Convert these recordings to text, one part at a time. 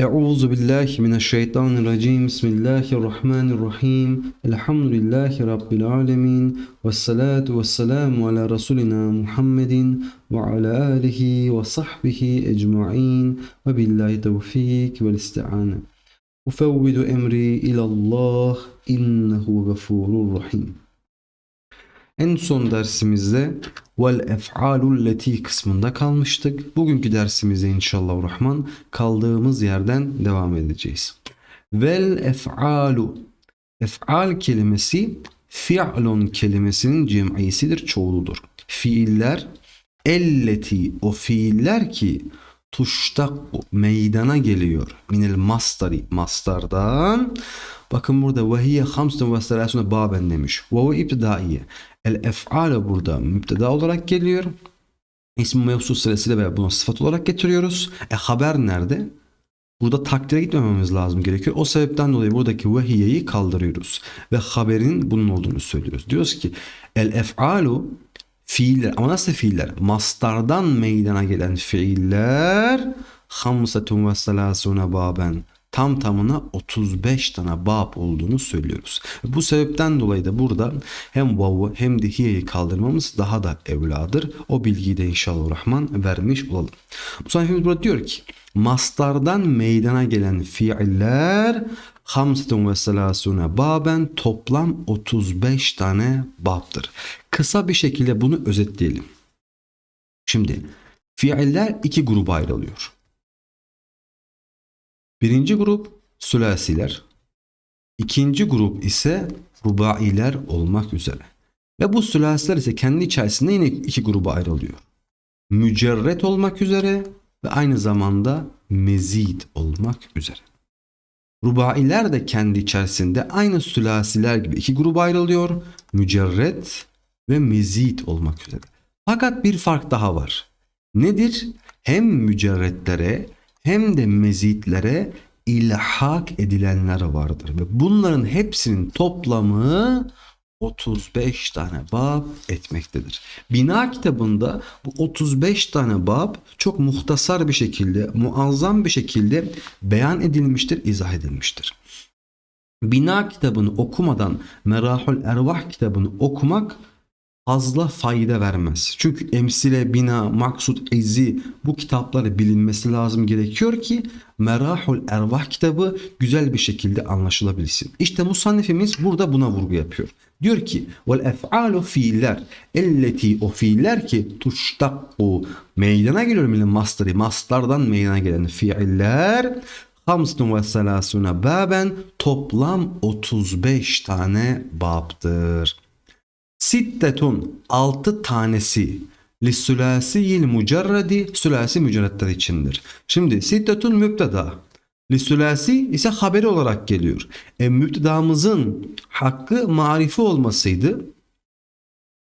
أعوذ بالله من الشيطان الرجيم. بسم الله الرحمن الرحيم. الحمد لله رب العالمين. والصلاة والسلام على رسولنا محمد وعلى آله وصحبه أجمعين. وبالله توفيق والاستعانة. أفوض أمري إلى الله. إنه غفور رحيم. En son dersimizde vel ef'alul leti kısmında kalmıştık. Bugünkü dersimizde inşallah rahman kaldığımız yerden devam edeceğiz. Vel ef'alu ef'al kelimesi fi'lun kelimesinin cem'isidir, çoğuludur. Fiiller elleti o fiiller ki tuştakku meydana geliyor. Minel mastari mastardan. Bakın burada ve hiye hamsun ve selasune baben demiş. Ve ibtidaiye. El ef'ale burada müpteda olarak geliyor. İsmi mevsus sırasıyla veya bunu sıfat olarak getiriyoruz. E haber nerede? Burada takdire gitmememiz lazım gerekiyor. O sebepten dolayı buradaki vehiyeyi kaldırıyoruz. Ve haberin bunun olduğunu söylüyoruz. Diyoruz ki el ef'alu fiiller ama nasıl fiiller? Mastardan meydana gelen fiiller hamsetun ve selasune baben tam tamına 35 tane bab olduğunu söylüyoruz. Bu sebepten dolayı da burada hem vav'u hem de hiyeyi kaldırmamız daha da evladır. O bilgiyi de inşallah rahman vermiş olalım. Bu sayfamız burada diyor ki mastardan meydana gelen fiiller hamsetun ve selasune baben toplam 35 tane babdır. Kısa bir şekilde bunu özetleyelim. Şimdi fiiller iki gruba ayrılıyor. Birinci grup sülasiler. İkinci grup ise rubailer olmak üzere. Ve bu sülasiler ise kendi içerisinde yine iki gruba ayrılıyor. Mücerret olmak üzere ve aynı zamanda mezid olmak üzere. Rubailer de kendi içerisinde aynı sülasiler gibi iki gruba ayrılıyor. Mücerret ve mezid olmak üzere. Fakat bir fark daha var. Nedir? Hem mücerretlere hem de mezitlere ilhak edilenler vardır. Ve bunların hepsinin toplamı 35 tane bab etmektedir. Bina kitabında bu 35 tane bab çok muhtasar bir şekilde, muazzam bir şekilde beyan edilmiştir, izah edilmiştir. Bina kitabını okumadan Merahul Ervah kitabını okumak fazla fayda vermez. Çünkü emsile, bina, maksut, ezi bu kitapları bilinmesi lazım gerekiyor ki Merahul Ervah kitabı güzel bir şekilde anlaşılabilsin. İşte musannifimiz burada buna vurgu yapıyor. Diyor ki vel ef'alu fiiller elleti o fiiller ki tuştakku meydana geliyor milli masteri mastardan meydana gelen fiiller hamstun ve selasune baben toplam 35 tane babdır. Sittetun altı tanesi Lissülasiyil mücerredi sülasi mücerretler içindir. Şimdi sittetun müpteda. Lissülasi ise haberi olarak geliyor. E müptedamızın hakkı marifi olmasıydı.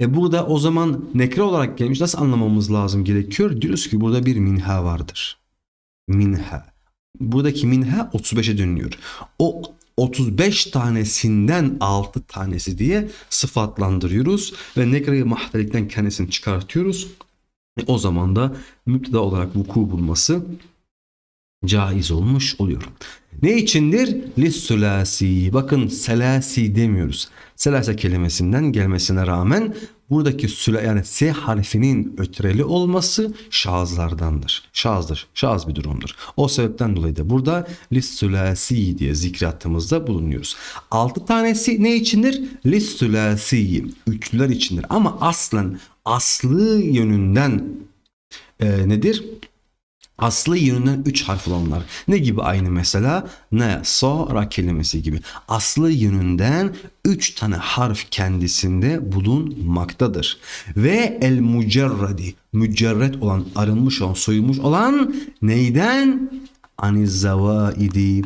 E burada o zaman nekre olarak gelmiş. Nasıl anlamamız lazım gerekiyor? Diyoruz ki burada bir minha vardır. Minha. Buradaki minha 35'e dönüyor. O 35 tanesinden 6 tanesi diye sıfatlandırıyoruz ve nekre-i mahdelikten kendisini çıkartıyoruz. E o zaman da müpteda olarak vuku bulması caiz olmuş oluyor. Ne içindir? Lissülasi. Bakın selasi demiyoruz. Selase kelimesinden gelmesine rağmen buradaki süle yani S harfinin ötreli olması şazlardandır. Şazdır. Şaz bir durumdur. O sebepten dolayı da burada lissülasi diye zikratımızda bulunuyoruz. Altı tanesi ne içindir? Lissülasi. Üçlüler içindir. Ama aslen aslı yönünden e, nedir? Aslı yönünden 3 harf olanlar. Ne gibi aynı mesela? Ne, so, ra kelimesi gibi. Aslı yönünden 3 tane harf kendisinde bulunmaktadır. Ve el mücerredi, mücerret olan, arınmış olan, soyulmuş olan neyden? Aniz zavaidi,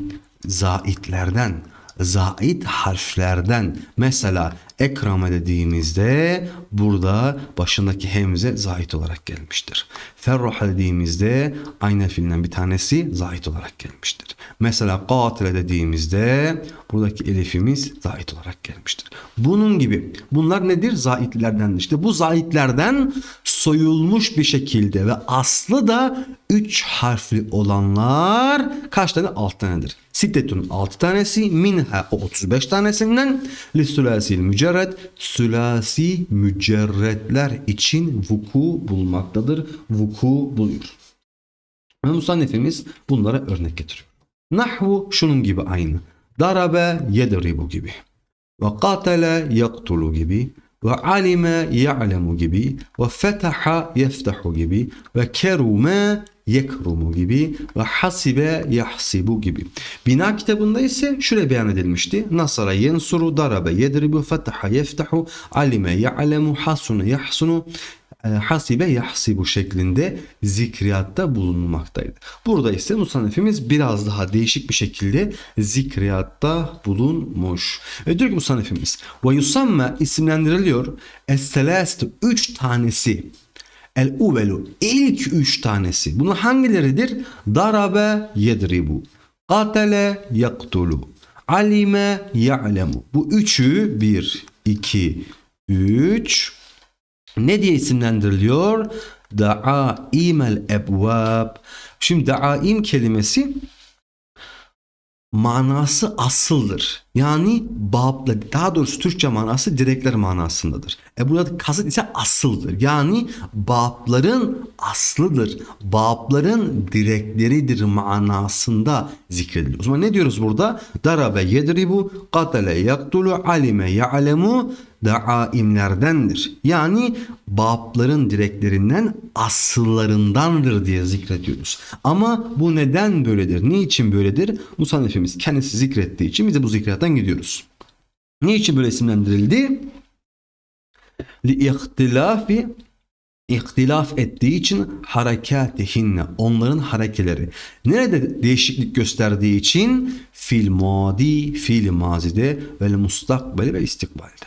zaitlerden zait harflerden mesela Ekrame dediğimizde burada başındaki hemze zahit olarak gelmiştir. Ferraha dediğimizde aynı fiilinden bir tanesi zahit olarak gelmiştir. Mesela katile dediğimizde buradaki elifimiz zahit olarak gelmiştir. Bunun gibi bunlar nedir? Zaitlerden işte bu zaitlerden soyulmuş bir şekilde ve aslı da 3 harfli olanlar kaç tane? 6 tanedir. Sittetun 6 tanesi, minha o 35 tanesinden lissülasil mücerred sülasi mücerredler için vuku bulmaktadır. Vuku buluyor. Ve musannefimiz bunlara örnek getiriyor. Nahvu şunun gibi aynı. Darabe yedribu gibi. Ve katale yaktulu gibi. Ve alime ya'lemu gibi. Ve fetaha yeftahu gibi. Ve kerume yekrumu gibi ve hasibe yahsibu gibi. Bina kitabında ise şöyle beyan edilmişti. Nasara yensuru darabe yedribu fetaha yeftahu alime ya'lemu hasunu yahsunu e, hasibe yahsibu şeklinde zikriyatta bulunmaktaydı. Burada ise musannefimiz biraz daha değişik bir şekilde zikriyatta bulunmuş. Ve diyor ki musannefimiz ve yusamme isimlendiriliyor es-selastu üç tanesi El uvelu ilk üç tanesi. Bunlar hangileridir? Darabe yedribu. Katele yaktulu. Alime ya'lemu. Bu üçü bir, iki, üç. Ne diye isimlendiriliyor? Da'aimel ebvab. Şimdi da'aim kelimesi manası asıldır. Yani babla daha doğrusu Türkçe manası direkler manasındadır. E burada kasıt ise asıldır. Yani babların aslıdır. Babların direkleridir manasında zikrediliyor. O zaman ne diyoruz burada? Darabe yedribu, katale yaktulu, alime ya'lemu da'aimlerdendir. Yani babların direklerinden asıllarındandır diye zikrediyoruz. Ama bu neden böyledir? Niçin böyledir? Musannefimiz kendisi zikrettiği için biz de bu zikrattan gidiyoruz. Niçin böyle isimlendirildi? Li ihtilafi ihtilaf ettiği için harekatihinne onların harekeleri. Nerede değişiklik gösterdiği için fil madi, fil mazide ve mustakbeli ve istikbalde.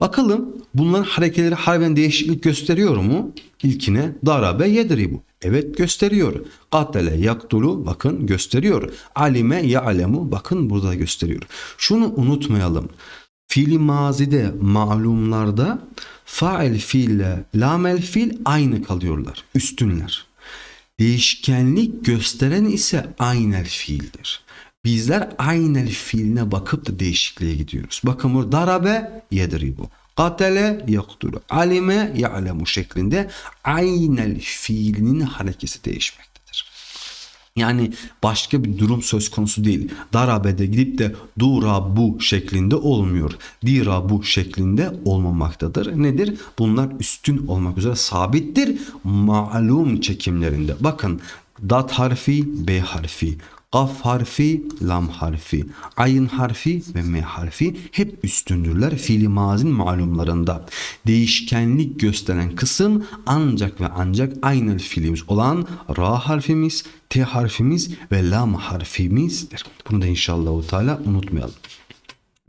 Bakalım bunların harekeleri harbiden değişiklik gösteriyor mu? İlkine darabe yedribu. Evet gösteriyor. Katele yaktulu bakın gösteriyor. Alime ya'lemu bakın burada gösteriyor. Şunu unutmayalım. Fiil mazide malumlarda fail fiille lamel fiil aynı kalıyorlar. Üstünler. Değişkenlik gösteren ise aynel fiildir. Bizler aynel fiiline bakıp da değişikliğe gidiyoruz. Bakın burada darabe yedribu. Katele yaktulu. Alime ya'lemu şeklinde aynel fiilinin hareketi değişmektedir. Yani başka bir durum söz konusu değil. Darabede gidip de dura bu şeklinde olmuyor. Dira bu şeklinde olmamaktadır. Nedir? Bunlar üstün olmak üzere sabittir. Malum çekimlerinde. Bakın dat harfi, b harfi, Kaf harfi, lam harfi, ayın harfi ve me harfi hep üstündürler fiili mazin malumlarında. Değişkenlik gösteren kısım ancak ve ancak aynı fiilimiz olan ra harfimiz, t harfimiz ve lam harfimizdir. Bunu da inşallah Teala unutmayalım.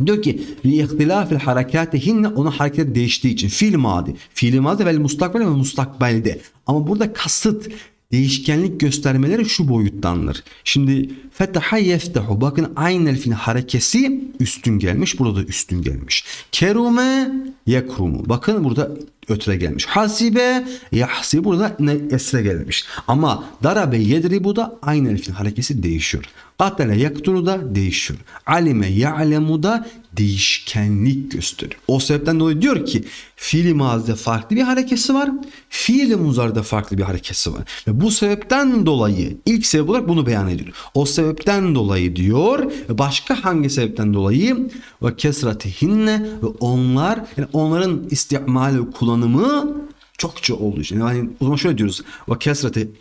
Diyor ki li ihtilafil harekatihinne onun hareketleri değiştiği için fiil madi, fiil madi ve mustakbel ve mustakbelde. Ama burada kasıt değişkenlik göstermeleri şu boyuttandır. Şimdi fetaha yeftehu bakın aynı fiil harekesi üstün gelmiş. Burada da üstün gelmiş. Kerume yekrumu. Bakın burada ötre gelmiş. Hasibe yahsi burada esre gelmiş. Ama darabe yedribu da aynı elfin harekesi değişiyor. Katale yaktulu da değişiyor. Alime ya'lemu da değişkenlik gösteriyor. O sebepten dolayı diyor ki fiili mazide farklı bir harekesi var. Fiili muzarda farklı bir harekesi var. Ve bu sebepten dolayı ilk sebep olarak bunu beyan ediyor. O sebepten dolayı diyor başka hangi sebepten dolayı ve kesratihinne ve onlar yani onların istimali kullanımı çokça olduğu için. Yani o zaman şöyle diyoruz. Ve kesrati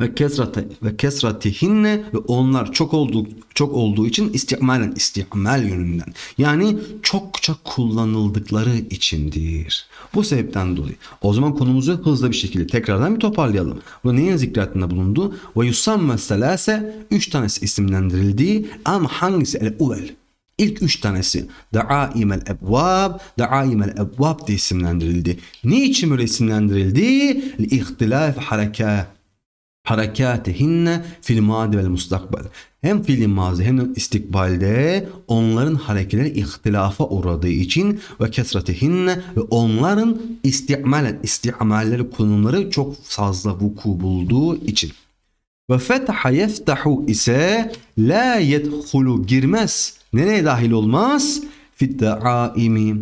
ve kesrate ve kesratihinne ve onlar çok olduğu çok olduğu için istimalen istimal yönünden. Yani çokça kullanıldıkları içindir. Bu sebepten dolayı. O zaman konumuzu hızlı bir şekilde tekrardan bir toparlayalım. Bu neyin zikretinde bulundu? Ve yusamme selase üç tanesi isimlendirildiği ama hangisi el uvel İlk üç tanesi Da'aimel ebvab, Da'aimel ebvab diye isimlendirildi. Niçin böyle isimlendirildi? Li-ihtilaf harekat harekatihinne fil madi vel mustakbel. Hem fiil mazi hem de istikbalde onların hareketleri ihtilafa uğradığı için ve kesretihinne ve onların istimalen istimalleri kullanımları çok fazla vuku bulduğu için. Ve fetaha yeftahu ise la yedhulu girmez. Nereye dahil olmaz? Fit da'aimi.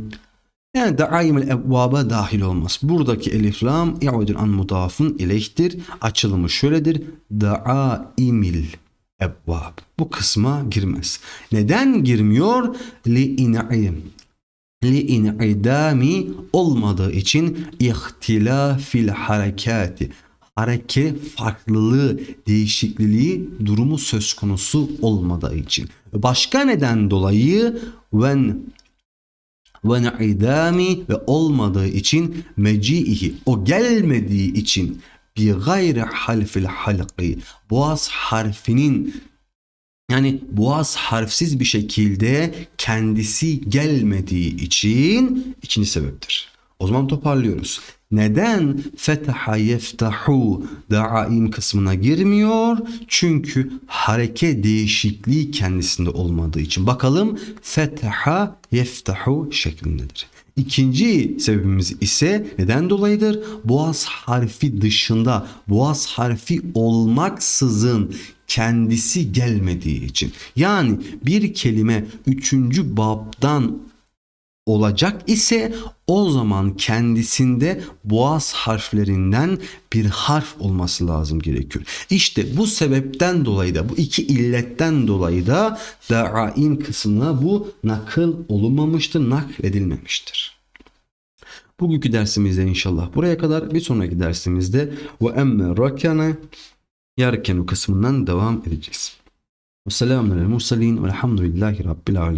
Yani daimel evvaba dahil olmaz. Buradaki elif lam i'udun an mudafın ileyhtir. Açılımı şöyledir. Daimil evvab. Bu kısma girmez. Neden girmiyor? Li in'im. Li in'idami olmadığı için ihtilafil harekati. Hareket farklılığı, değişikliği durumu söz konusu olmadığı için. Başka neden dolayı when ve ne'idami ve olmadığı için meciihi o gelmediği için bir gayri halfil halqi boğaz harfinin yani boğaz harfsiz bir şekilde kendisi gelmediği için ikinci sebeptir. O zaman toparlıyoruz. Neden fetaha yeftahu daim kısmına girmiyor? Çünkü hareket değişikliği kendisinde olmadığı için. Bakalım fetaha yeftahu şeklindedir. İkinci sebebimiz ise neden dolayıdır? Boğaz harfi dışında, boğaz harfi olmaksızın kendisi gelmediği için. Yani bir kelime üçüncü babdan olacak ise o zaman kendisinde boğaz harflerinden bir harf olması lazım gerekiyor. İşte bu sebepten dolayı da bu iki illetten dolayı da daim kısmına bu nakıl olunmamıştır, nakledilmemiştir. Bugünkü dersimizde inşallah buraya kadar bir sonraki dersimizde ve emme rakane yarkenu kısmından devam edeceğiz. Vesselamun aleyhi ve sellem velhamdülillahi rabbil alemin.